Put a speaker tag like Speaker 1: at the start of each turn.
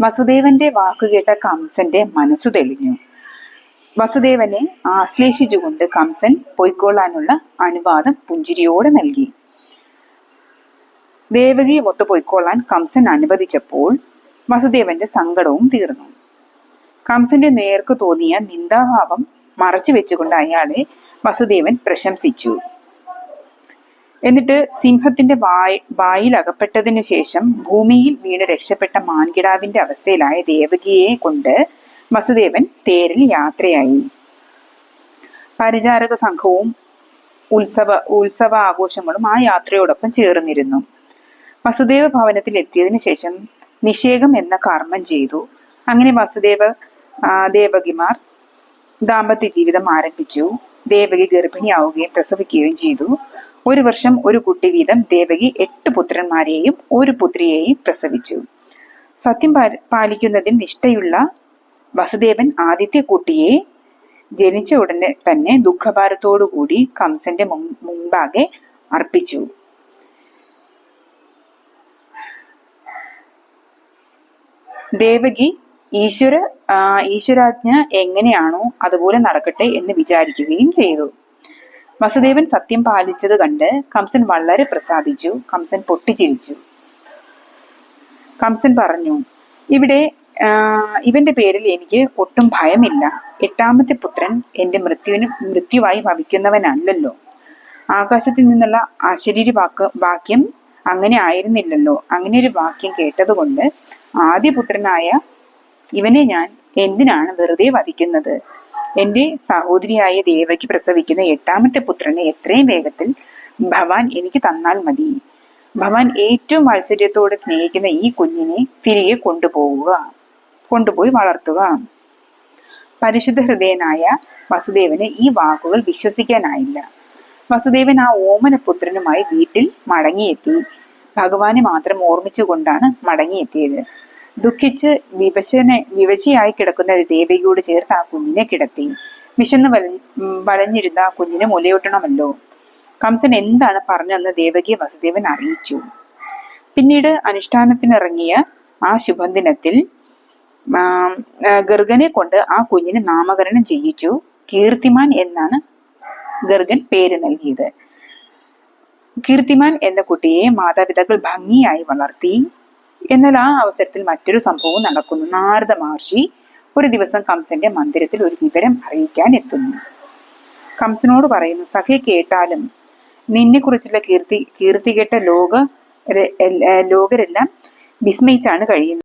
Speaker 1: വസുദേവന്റെ വാക്കുകേട്ട കംസന്റെ മനസ്സു തെളിഞ്ഞു. വസുദേവനെ ആശ്ലേഷിച്ചുകൊണ്ട് കംസൻ പൊയ്ക്കൊള്ളാനുള്ള അനുവാദം പുഞ്ചിരിയോടെ നൽകി. ദേവകിയെ ഒത്തു പൊയ്ക്കൊള്ളാൻ കംസൻ അനുവദിച്ചപ്പോൾ വസുദേവന്റെ സങ്കടവും തീർന്നു. കംസന്റെ നേർക്ക് തോന്നിയ നിന്ദാഭാവം മറച്ചു വെച്ചുകൊണ്ട് അയാളെ വസുദേവൻ പ്രശംസിച്ചു. എന്നിട്ട് സിംഹത്തിന്റെ വായ് വായിൽ അകപ്പെട്ടതിനു ശേഷം ഭൂമിയിൽ വീണ് രക്ഷപ്പെട്ട മാൻകിടാവിന്റെ അവസ്ഥയിലായ ദേവകിയെ കൊണ്ട് വസുദേവൻ തേരിൽ യാത്രയായി. പരിചാരക സംഘവും ഉത്സവ ഉത്സവ ആഘോഷങ്ങളും ആ യാത്രയോടൊപ്പം ചേർന്നിരുന്നു. വസുദേവ ഭവനത്തിൽ എത്തിയതിനു ശേഷം നിഷേകം എന്ന കർമ്മം ചെയ്തു. അങ്ങനെ വസുദേവ ദേവകിമാർ ദാമ്പത്യ ജീവിതം ആരംഭിച്ചു. ദേവകി ഗർഭിണിയാവുകയും പ്രസവിക്കുകയും ചെയ്തു. ഒരു വർഷം ഒരു കുട്ടി വീതം ദേവകി എട്ട് പുത്രന്മാരെയും ഒരു പുത്രിയെയും പ്രസവിച്ചു. സത്യം പാലിക്കുന്നതിൽ നിഷ്ഠയുള്ള വസുദേവൻ ആദിത്യ കുട്ടിയെ ജനിച്ച ഉടനെ തന്നെ ദുഃഖഭാരത്തോടുകൂടി കംസന്റെ മുമ്പാകെ അർപ്പിച്ചു. ദേവകി ഈശ്വര ഈശ്വരാജ്ഞ എങ്ങനെയാണോ അതുപോലെ നടക്കട്ടെ എന്ന് വിചാരിക്കുകയും ചെയ്തു. വസുദേവൻ സത്യം പാലിച്ചത് കണ്ട് കംസൻ വളരെ പ്രസാദിച്ചു. കംസൻ പൊട്ടിച്ചിരിച്ചു. കംസൻ പറഞ്ഞു ഇവിടെ ഇവന്റെ പേരിൽ എനിക്ക് ഒട്ടും ഭയമില്ല. എട്ടാമത്തെ പുത്രൻ എന്റെ മൃത്യുവിന് മൃത്യുവായി ഭവിക്കുന്നവനല്ലല്ലോ. ആകാശത്തിൽ നിന്നുള്ള അശരീരി വാക്ക് വാക്യം അങ്ങനെ ആയിരുന്നില്ലല്ലോ. അങ്ങനെ ഒരു വാക്യം കേട്ടതുകൊണ്ട് ആദ്യപുത്രനായ ഇവനെ ഞാൻ എന്തിനാണ് വെറുതെ വധിക്കുന്നത്? എന്റെ സഹോദരിയായ ദേവയ്ക്ക് പ്രസവിക്കുന്ന എട്ടാമത്തെ പുത്രനെ എത്രയും വേഗത്തിൽ ഭവാൻ എനിക്ക് തന്നാൽ മതി. ഭവാൻ ഏറ്റവും മത്സര്യത്തോടെ സ്നേഹിക്കുന്ന ഈ കുഞ്ഞിനെ തിരികെ കൊണ്ടുപോവുക കൊണ്ടുപോയി വളർത്തുക. പരിശുദ്ധ ഹൃദയനായ വസുദേവന് ഈ വാക്കുകൾ വിശ്വസിക്കാനായില്ല. വസുദേവൻ ആ ഓമനപുത്രനുമായി വീട്ടിൽ മടങ്ങിയെത്തി. ഭഗവാനെ മാത്രം ഓർമ്മിച്ചുകൊണ്ടാണ് മടങ്ങിയെത്തിയത്. ദുഃഖിച്ച് വിവശനെ വിവശയായി കിടക്കുന്ന ദേവികയോട് ചേർത്ത് ആ കുഞ്ഞിനെ കിടത്തി. വിശന്ന് വല വലഞ്ഞിരുന്ന ആ കുഞ്ഞിനെ മുലയൂട്ടണമല്ലോ. കംസൻ എന്താണ് പറഞ്ഞതെന്ന് ദേവകിയെ വസുദേവൻ അറിയിച്ചു. പിന്നീട് അനുഷ്ഠാനത്തിനിറങ്ങിയ ആ ശുഭദിനത്തിൽ ഗർഗനെ കൊണ്ട് ആ കുഞ്ഞിനെ നാമകരണം ചെയ്യിച്ചു. കീർത്തിമാൻ എന്നാണ് ഗർഗൻ പേര് നൽകിയത്. കീർത്തിമാൻ എന്ന കുട്ടിയെ മാതാപിതാക്കൾ ഭംഗിയായി വളർത്തി. എന്നാൽ ആ അവസരത്തിൽ മറ്റൊരു സംഭവം നടക്കുന്നു. നാരദ മഹർഷി ഒരു ദിവസം കംസന്റെ മന്ദിരത്തിൽ ഒരു വിവരം അറിയിക്കാൻ എത്തുന്നു. കംസനോട് പറയുന്നു സഖി കേട്ടാലും നിന്നെ കുറിച്ചുള്ള കീർത്തി കീർത്തി കേട്ട ലോക ലോകരെല്ലാം വിസ്മയിച്ചാണ് കഴിയുന്നത്.